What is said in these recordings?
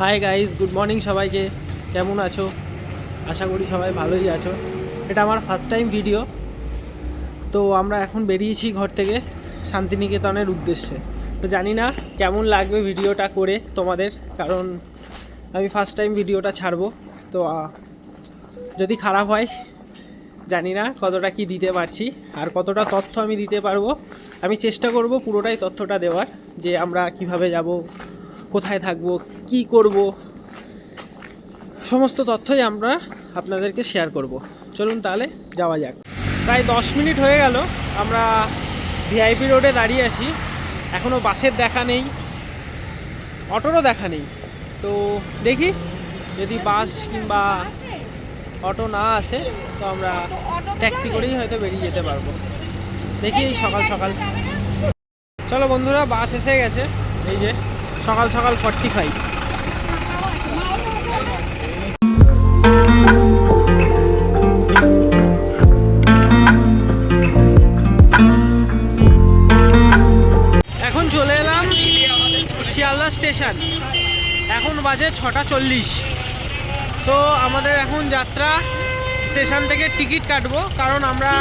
Hi guys good morning সবাইকে। কেমন আছো? আশা করি সবাই ভালোই আছো। এটা আমার ফার্স্ট টাইম ভিডিও তো আমরা এখন বেরিয়েছি ঘর থেকে শান্তিনিকেতনের উদ্দেশ্যে। তো জানি না কেমন লাগবে ভিডিওটা করে তোমাদের, কারণ আমি ফার্স্ট টাইম ভিডিওটা ছাড়বো। তো যদি খারাপ হয়, জানি না কতটা কি দিতে পারছি, আর কতটা তথ্য আমি দিতে পারব। আমি চেষ্টা করব পুরোটাই তথ্যটা দেওয়ার, যে আমরা কীভাবে যাব কোথায় থাকব, কি করব, সমস্ত তথ্যই আমরা আপনাদেরকে শেয়ার করব। চলুন তাহলে যাওয়া যাক। প্রায় দশ মিনিট হয়ে গেল, আমরা ভিআইপি রোডে দাঁড়িয়ে আছি। এখনও বাসের দেখা নেই, অটোরও দেখা নেই। তো দেখি, যদি বাস কিংবা অটো না আসে, তো আমরা ট্যাক্সি করেই হয়তো বেরিয়ে যেতে পারব। দেখি এই সকাল সকাল। চলো বন্ধুরা, বাস এসে গেছে। এই যে সকাল সকাল ফর্টি ফাইভ এখন চলে এলাম শিয়ালদা স্টেশন। এখন বাজে ছটা চল্লিশ। তো আমাদের এখন যাত্রা। স্টেশন থেকে টিকিট কাটবো, কারণ আমরা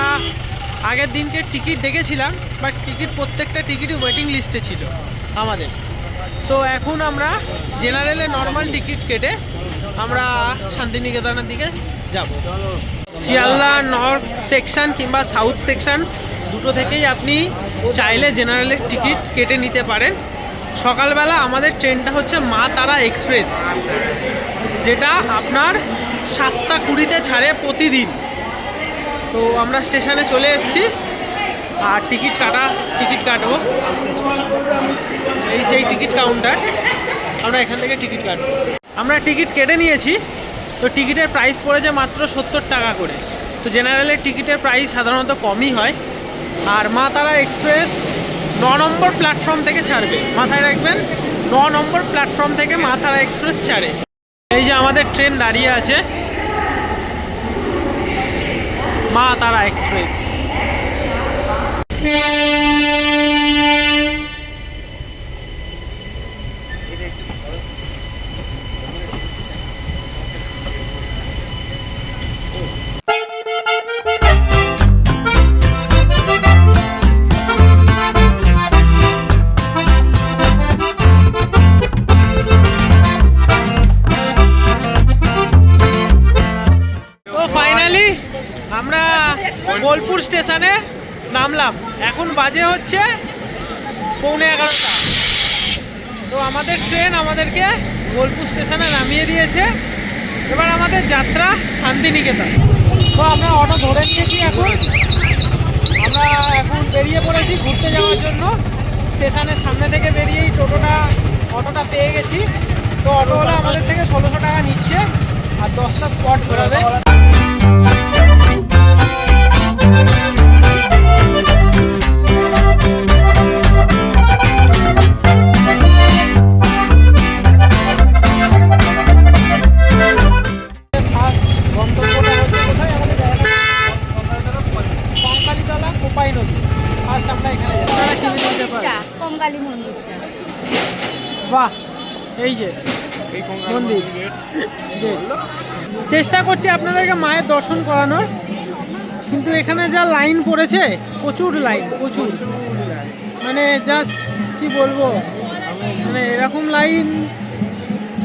আগের দিনকে টিকিট দেখেছিলাম, বাট টিকিট প্রত্যেকটা টিকিটই ওয়েটিং লিস্টে ছিল আমাদের। তো এখন আমরা জেনারেলে নর্মাল টিকিট কেটে আমরা শান্তিনিকেতনের দিকে যাব। শিয়ালদা নর্থ সেকশন কিংবা সাউথ সেকশন দুটো থেকেই আপনি চাইলে জেনারেলের টিকিট কেটে নিতে পারেন। সকালবেলা আমাদের ট্রেনটা হচ্ছে মা তারা এক্সপ্রেস, যেটা আপনার সাতটা কুড়িতে ছাড়ে প্রতিদিন। তো আমরা স্টেশনে চলে এসেছি, আর টিকিট কাটা টিকিট কাটবো। কাউন্টার আমরা এখান থেকে টিকিট কাটবো। আমরা টিকিট কেটে নিয়েছি, তো টিকিটের প্রাইস পড়েছে মাত্র সত্তর টাকা করে। তো জেনারেলের টিকিটের প্রাইস সাধারণত কমই হয়। আর মা তারা এক্সপ্রেস ন নম্বর প্ল্যাটফর্ম থেকে ছাড়বে। মাথায় রাখবেন, ন নম্বর প্ল্যাটফর্ম থেকে মা তারা এক্সপ্রেস ছাড়ে। এই যে আমাদের ট্রেন দাঁড়িয়ে আছে। মা তারা এক্সপ্রেস বাজে হচ্ছে পৌনে এগারোটা। তো আমাদের ট্রেন আমাদেরকে বোলপুর স্টেশনে নামিয়ে দিয়েছে। এবার আমাদের যাত্রা শান্তিনিকেতন। তো আমরা অটো ধরে নিয়েছি এখন। আমরা এখন বেরিয়ে পড়েছি ঘুরতে যাওয়ার জন্য। স্টেশনের সামনে থেকে বেরিয়েই টোটোটা, অটোটা পেয়ে গেছি। তো অটোওয়ালা আমাদের থেকে ষোলোশো টাকা নিচ্ছে। আর দশটা স্পট ঘোরাবে। এই যে মন্দির। চেষ্টা করছি আপনাদেরকে মায়ের দর্শন করানোর কিন্তু এখানে যা লাইন পড়েছে প্রচুর লাইন প্রচুর। মানে জাস্ট কি বলব? মানে এরকম লাইন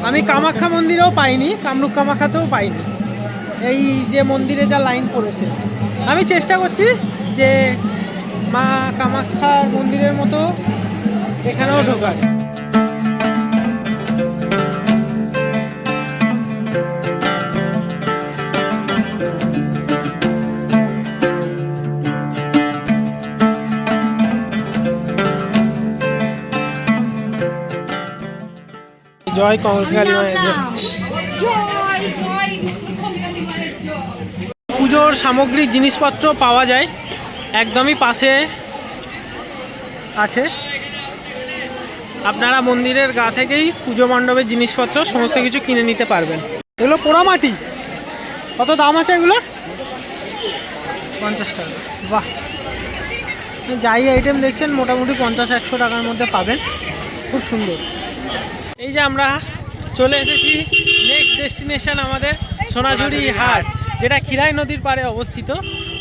আমি কামাখ্যা মন্দিরেও পাইনি কামরূপ কামাখ্যাতেও পাইনি। এই যে মন্দিরে যা লাইন পড়েছে। আমি চেষ্টা করছি যে মা কামাখ্যার মন্দিরের মতো এখানেও ঢোকার। জয় কঙ্কালী মায়ের পুজোর সামগ্রিক জিনিসপত্র পাওয়া যায়। একদমই পাশে আছে। আপনারা মন্দিরের গা থেকেই পুজো মণ্ডপের জিনিসপত্র সমস্ত কিছু কিনে নিতে পারবেন। এগুলো পোড়ামাটি। কত দাম আছে এগুলোর পঞ্চাশ টাকা। বাহ। যাই আইটেম দেখছেন মোটামুটি পঞ্চাশ একশো টাকার মধ্যে পাবেন। খুব সুন্দর। এই যে আমরা চলে এসেছি নেক্সট ডেস্টিনেশন আমাদের সোনাঝুরি হাট, যেটা খিরাই নদীর পাড়ে অবস্থিত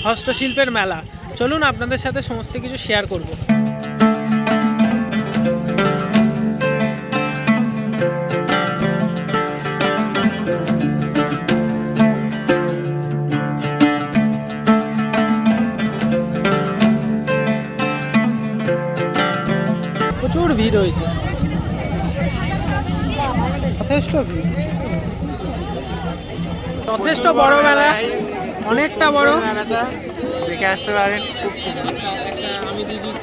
হস্তশিল্পের মেলা। চলুন আপনাদের সাথে সমস্ত কিছু শেয়ার করব। প্রচুর ভিড় হয়েছে। যথেষ্ট যথেষ্ট বড় মেলা। অনেকটা বড়। মেলাটা দেখে আসতে পারেন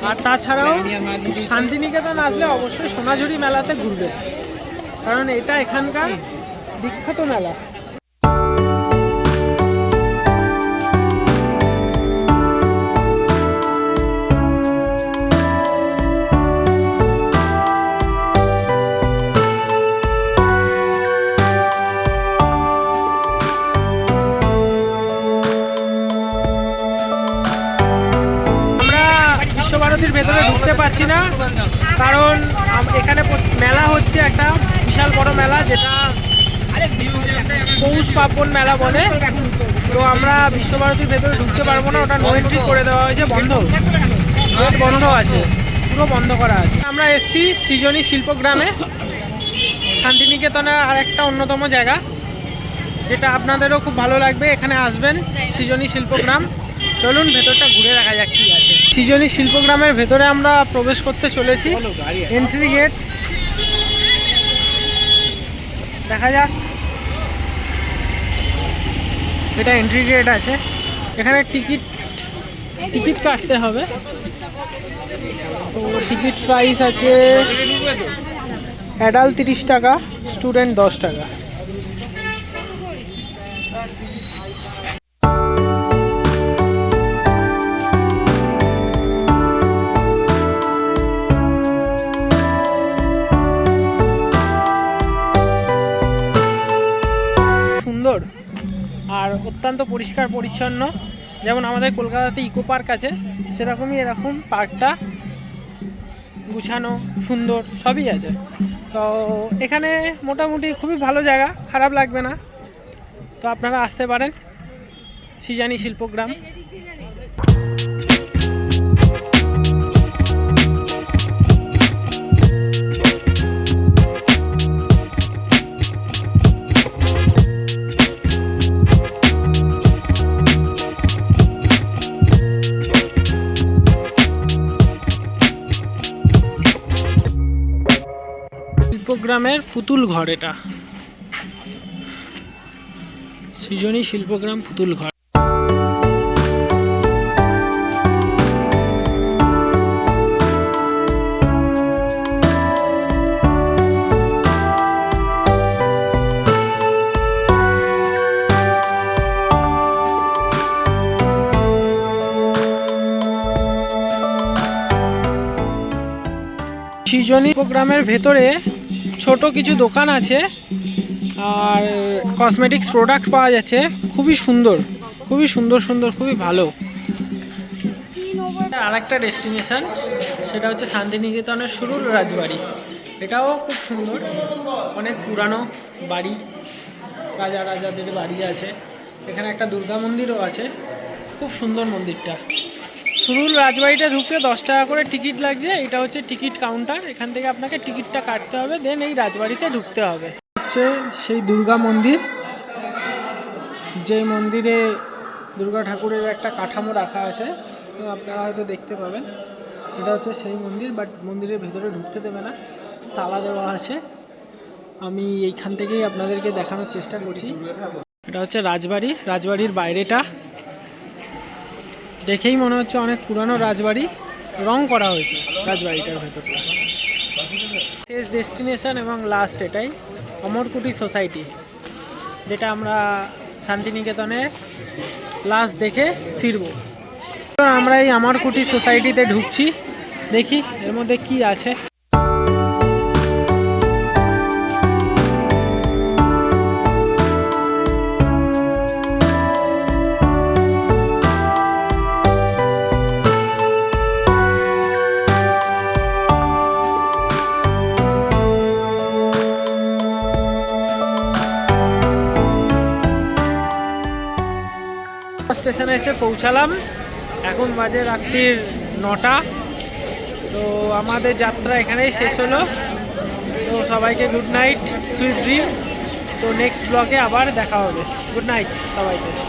আর তাছাড়াও শান্তিনিকেতন আসলে অবশ্যই সোনাঝুরি মেলাতে ঘুরবে কারণ এটা এখানকার বিখ্যাত মেলা। বিশ্বভারতীর ভেতরে ঢুকতে পারছি না, কারণ এখানে মেলা হচ্ছে একটা বিশাল বড় মেলা যেটা পৌষ পার্বণ মেলা বলে। তো আমরা বিশ্বভারতীর ভেতরে ঢুকতে পারব না, ওটা নো এন্ট্রি করে দেওয়া হয়েছে, বন্ধ। গেট বন্ধ আছে, পুরো বন্ধ করা আছে। আমরা এসছি সৃজনী শিল্পগ্রামে, শান্তিনিকেতনের আর একটা অন্যতম জায়গা, যেটা আপনাদেরও খুব ভালো লাগবে, এখানে আসবেন সৃজনী শিল্পগ্রাম। চলুন ভেতরটা ঘুরে দেখা যাক কি আছে। সৃজনী শিল্পগ্রামের ভেতরে আমরা প্রবেশ করতে চলেছি। এন্ট্রি গেট দেখা যাক। এটা এন্ট্রি গেট আছে। এখানে টিকিট টিকিট কাটতে হবে। তো টিকিট প্রাইস আছে অ্যাডাল্ট তিরিশ টাকা স্টুডেন্ট দশ টাকা। অত্যন্ত পরিষ্কার, পরিচ্ছন্ন। যেমন আমাদের কলকাতাতে ইকো পার্ক আছে, সেরকমই এরকম পার্কটা গুছানো, সুন্দর, সবই আছে। তো এখানে মোটামুটি খুবই ভালো জায়গা, খারাপ লাগবে না। তো আপনারা আসতে পারেন, সিজানি শিল্পগ্রাম। শিল্পগ্রামের পুতুল ঘর এটা। সৃজনী শিল্পগ্রাম পুতুল ঘর। সৃজনী প্রোগ্রামের ভেতরে ছোট কিছু দোকান আছে আর কসমেটিক্স প্রোডাক্ট পাওয়া যাচ্ছে। খুবই সুন্দর খুবই সুন্দর সুন্দর, খুবই ভালো। আর একটা ডেস্টিনেশন সেটা হচ্ছে শান্তিনিকেতনের শুরুর রাজবাড়ি। এটাও খুব সুন্দর, অনেক পুরানো বাড়ি, রাজা, রাজাদের বাড়ি আছে। এখানে একটা দুর্গা মন্দিরও আছে। খুব সুন্দর মন্দিরটা। শুরুর রাজবাড়িটা ঢুকতে দশ টাকা করে টিকিট লাগছে। এটা হচ্ছে টিকিট কাউন্টার। এখান থেকে আপনাকে টিকিটটা কাটতে হবে দেন এই রাজবাড়িতে ঢুকতে হবে। হচ্ছে সেই দুর্গা মন্দির। যে মন্দিরে দুর্গা ঠাকুরের একটা কাঠামো রাখা আছে আপনারা হয়তো দেখতে পাবেন। এটা হচ্ছে সেই মন্দির বাট মন্দিরের ভেতরে ঢুকতে দেবে না। তালা দেওয়া আছে। আমি এইখান থেকেই আপনাদেরকে দেখানোর চেষ্টা করছি। এটা হচ্ছে রাজবাড়ি। রাজবাড়ির বাইরেটা দেখেই মনে হচ্ছে অনেক পুরানো রাজবাড়ি রং করা হয়েছে রাজবাড়িটার ভেতরটা শেষ ডেস্টিনেশন এবং লাস্ট এটাই অমরকুটি সোসাইটি, যেটা আমরা শান্তিনিকেতনে লাস্ট দেখে ফিরব। আমরা এই অমরকুটি সোসাইটিতে ঢুকছি, দেখি এর মধ্যে কি আছে। স্টেশনে এসে পৌঁছালাম। এখন বাজে রাত্রির নটা। তো আমাদের যাত্রা এখানেই শেষ হলো। তো সবাইকে গুড নাইট সুইট ড্রিম তো নেক্সট ব্লগে আবার দেখা হবে। গুড নাইট সবাইকে।